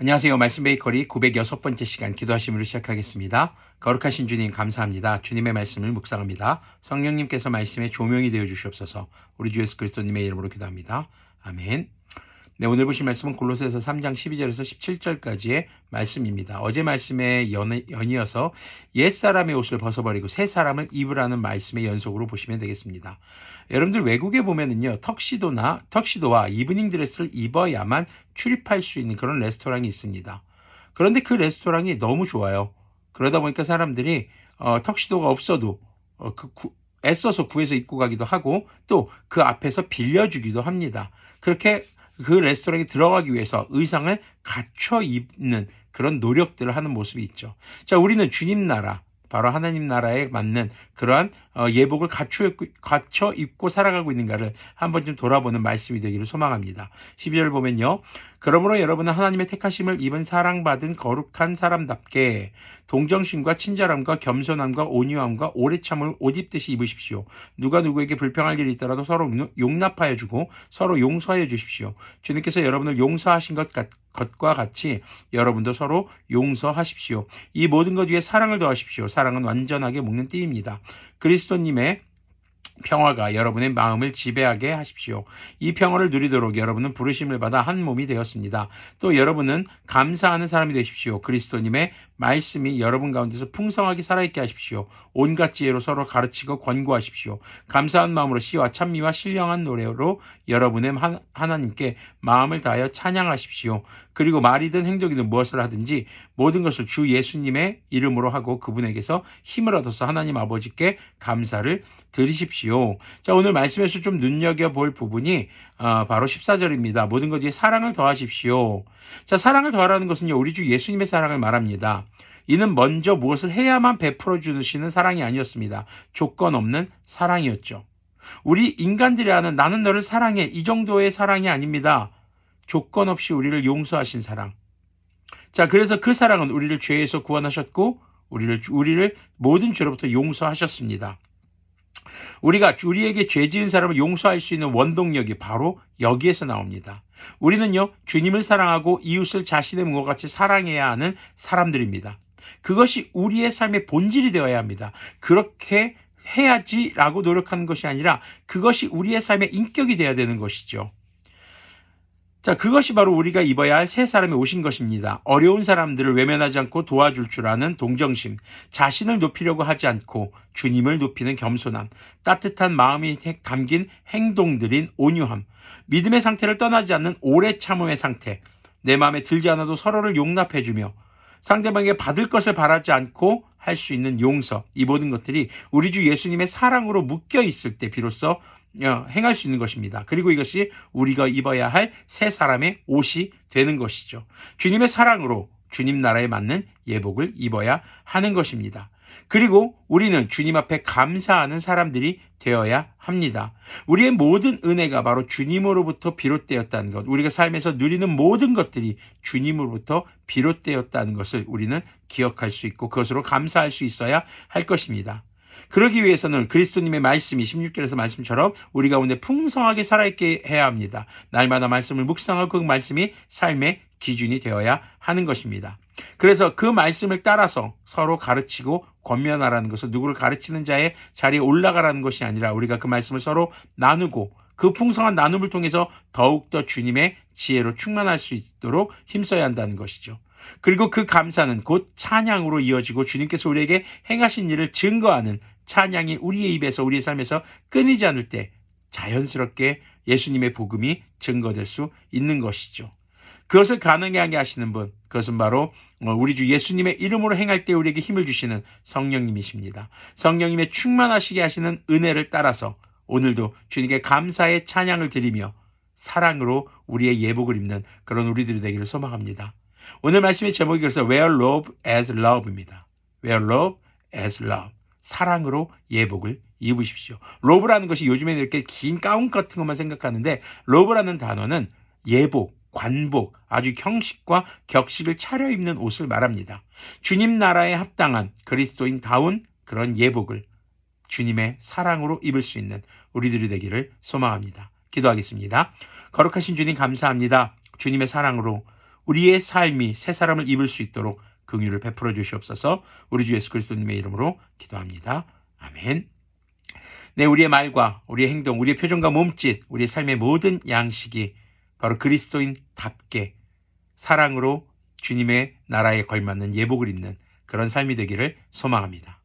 안녕하세요. 말씀 베이커리 906번째 시간 기도하심으로 시작하겠습니다. 거룩하신 주님 감사합니다. 주님의 말씀을 묵상합니다. 성령님께서 말씀의 조명이 되어 주시옵소서. 우리 주 예수 그리스도님의 이름으로 기도합니다. 아멘. 네, 오늘 보실 말씀은 골로새서 3장 12절에서 17절까지의 말씀입니다. 어제 말씀에 연, 연이어서 옛사람의 옷을 벗어버리고 새 사람을 입으라는 말씀의 연속으로 보시면 되겠습니다. 여러분들 외국에 보면은요, 턱시도나, 턱시도와 이브닝 드레스를 입어야만 출입할 수 있는 그런 레스토랑이 있습니다. 그런데 그 레스토랑이 너무 좋아요. 그러다 보니까 사람들이, 어, 턱시도가 없어도, 어, 그, 구, 애써서 구해서 입고 가기도 하고, 또 그 앞에서 빌려주기도 합니다. 그렇게 그 레스토랑에 들어가기 위해서 의상을 갖춰 입는 그런 노력들을 하는 모습이 있죠. 자, 우리는 주님 나라, 바로 하나님 나라에 맞는 그러한 어, 예복을 갖춰 입고, 살아가고 있는가를 한번 좀 돌아보는 말씀이 되기를 소망합니다. 12절 보면요. 그러므로 여러분은 하나님의 택하심을 입은 사랑받은 거룩한 사람답게 동정심과 친절함과 겸손함과 온유함과 오래 참을 옷 입듯이 입으십시오. 누가 누구에게 불평할 일이 있더라도 서로 용납하여 주고 서로 용서하여 주십시오. 주님께서 여러분을 용서하신 것 같, 것과 같이 여러분도 서로 용서하십시오. 이 모든 것 위에 사랑을 더하십시오. 사랑은 완전하게 묶는 띠입니다. 그리스도 님의 평화가 여러분의 마음을 지배하게 하십시오. 이 평화를 누리도록 여러분은 부르심을 받아 한 몸이 되었습니다. 또 여러분은 감사하는 사람이 되십시오. 그리스도님의 말씀이 여러분 가운데서 풍성하게 살아있게 하십시오. 온갖 지혜로 서로 가르치고 권고하십시오. 감사한 마음으로 시와 찬미와 신령한 노래로 여러분의 하나님께 마음을 다하여 찬양하십시오. 그리고 말이든 행동이든 무엇을 하든지 모든 것을 주 예수님의 이름으로 하고 그분에게서 힘을 얻어서 하나님 아버지께 감사를 드리십시오. 자, 오늘 말씀에서 좀 눈여겨볼 부분이 어, 바로 14절입니다. 모든 것 위에 사랑을 더하십시오. 자, 사랑을 더하라는 것은요, 우리 주 예수님의 사랑을 말합니다. 이는 먼저 무엇을 해야만 베풀어 주시는 사랑이 아니었습니다. 조건 없는 사랑이었죠. 우리 인간들이 하는 나는 너를 사랑해 이 정도의 사랑이 아닙니다. 조건 없이 우리를 용서하신 사랑. 자, 그래서 그 사랑은 우리를 죄에서 구원하셨고 우리를 우리를 모든 죄로부터 용서하셨습니다. 우리가 우리에게 죄 지은 사람을 용서할 수 있는 원동력이 바로 여기에서 나옵니다. 우리는요, 주님을 사랑하고 이웃을 자신의 몸과 같이 사랑해야 하는 사람들입니다. 그것이 우리의 삶의 본질이 되어야 합니다. 그렇게 해야지라고 노력하는 것이 아니라 그것이 우리의 삶의 인격이 되어야 되는 것이죠. 자, 그것이 바로 우리가 입어야 할 새 사람이 오신 것입니다. 어려운 사람들을 외면하지 않고 도와줄 줄 아는 동정심, 자신을 높이려고 하지 않고 주님을 높이는 겸손함, 따뜻한 마음이 담긴 행동들인 온유함, 믿음의 상태를 떠나지 않는 오래 참음의 상태, 내 마음에 들지 않아도 서로를 용납해주며 상대방에게 받을 것을 바라지 않고 할 수 있는 용서, 이 모든 것들이 우리 주 예수님의 사랑으로 묶여 있을 때 비로소 어, 행할 수 있는 것입니다. 그리고 이것이 우리가 입어야 할 새 사람의 옷이 되는 것이죠. 주님의 사랑으로 주님 나라에 맞는 예복을 입어야 하는 것입니다. 그리고 우리는 주님 앞에 감사하는 사람들이 되어야 합니다. 우리의 모든 은혜가 바로 주님으로부터 비롯되었다는 것, 우리가 삶에서 누리는 모든 것들이 주님으로부터 비롯되었다는 것을 우리는 기억할 수 있고 그것으로 감사할 수 있어야 할 것입니다. 그러기 위해서는 그리스도님의 말씀이 16절에서 말씀처럼 우리 가운데 풍성하게 살아있게 해야 합니다. 날마다 말씀을 묵상하고 그 말씀이 삶의 기준이 되어야 하는 것입니다. 그래서 그 말씀을 따라서 서로 가르치고 권면하라는 것은 누구를 가르치는 자의 자리에 올라가라는 것이 아니라 우리가 그 말씀을 서로 나누고 그 풍성한 나눔을 통해서 더욱더 주님의 지혜로 충만할 수 있도록 힘써야 한다는 것이죠. 그리고 그 감사는 곧 찬양으로 이어지고 주님께서 우리에게 행하신 일을 증거하는 찬양이 우리의 입에서 우리의 삶에서 끊이지 않을 때 자연스럽게 예수님의 복음이 증거될 수 있는 것이죠. 그것을 가능하게 하시는 분, 그것은 바로 우리 주 예수님의 이름으로 행할 때 우리에게 힘을 주시는 성령님이십니다. 성령님의 충만하시게 하시는 은혜를 따라서 오늘도 주님께 감사의 찬양을 드리며 사랑으로 우리의 예복을 입는 그런 우리들이 되기를 소망합니다. 오늘 말씀의 제목이 그래서 Wear Love as Love입니다. Wear Love as Love. 사랑으로 예복을 입으십시오. 로브라는 것이 요즘에는 이렇게 긴 가운 같은 것만 생각하는데 로브라는 단어는 예복, 관복, 아주 형식과 격식을 차려입는 옷을 말합니다. 주님 나라에 합당한 그리스도인다운 그런 예복을 주님의 사랑으로 입을 수 있는 우리들이 되기를 소망합니다. 기도하겠습니다. 거룩하신 주님 감사합니다. 주님의 사랑으로 우리의 삶이 새 사람을 입을 수 있도록 긍휼을 베풀어 주시옵소서. 우리 주 예수 그리스도님의 이름으로 기도합니다. 아멘. 네, 우리의 말과 우리의 행동, 우리의 표정과 몸짓, 우리의 삶의 모든 양식이 바로 그리스도인답게 사랑으로 주님의 나라에 걸맞는 예복을 입는 그런 삶이 되기를 소망합니다.